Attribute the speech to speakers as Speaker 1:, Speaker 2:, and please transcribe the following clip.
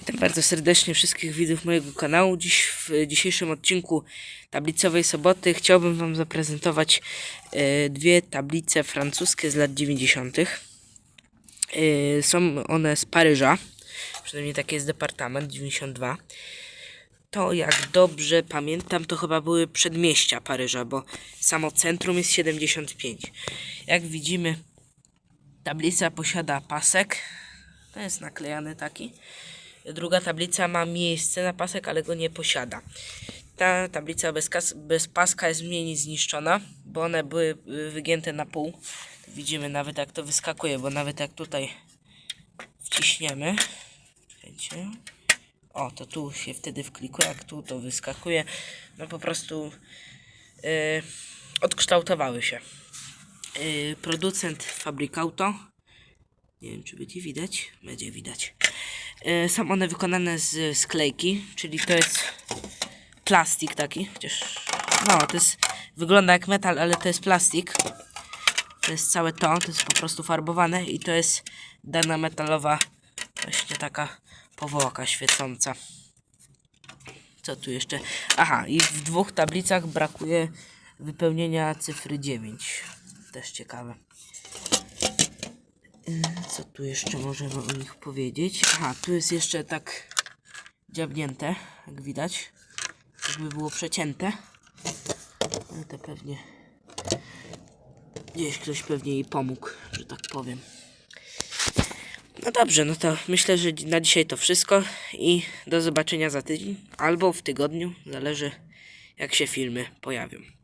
Speaker 1: Witam bardzo serdecznie wszystkich widzów mojego kanału. Dziś w dzisiejszym odcinku tablicowej soboty chciałbym Wam zaprezentować e, dwie tablice francuskie z lat 90. E, są one z Paryża, przynajmniej taki jest departament 92. To jak dobrze pamiętam, to chyba były przedmieścia Paryża, bo samo centrum jest 75. Jak widzimy, tablica posiada pasek. To jest naklejany taki. Druga tablica ma miejsce na pasek, ale go nie posiada. Ta tablica bez, kas- bez paska jest mniej zniszczona, bo one były y, wygięte na pół. Widzimy nawet jak to wyskakuje, bo nawet jak tutaj wciśniemy. Czekajcie. O, to tu się wtedy wklikuje, jak tu to wyskakuje. No po prostu y, odkształtowały się. Y, producent Fabricauto. Nie wiem, czy będzie widać. Będzie widać. E, Są one wykonane z sklejki, czyli to jest plastik taki, chociaż no to jest, wygląda jak metal, ale to jest plastik. To jest całe to, to jest po prostu farbowane i to jest dana metalowa właśnie taka powłoka świecąca. Co tu jeszcze? Aha, i w dwóch tablicach brakuje wypełnienia cyfry 9. Też ciekawe. Co tu jeszcze możemy o nich powiedzieć? Aha, tu jest jeszcze tak dziabnięte, jak widać. Jakby było przecięte. No to pewnie gdzieś ktoś pewnie jej pomógł, że tak powiem. No dobrze, no to myślę, że na dzisiaj to wszystko i do zobaczenia za tydzień albo w tygodniu, zależy jak się filmy pojawią.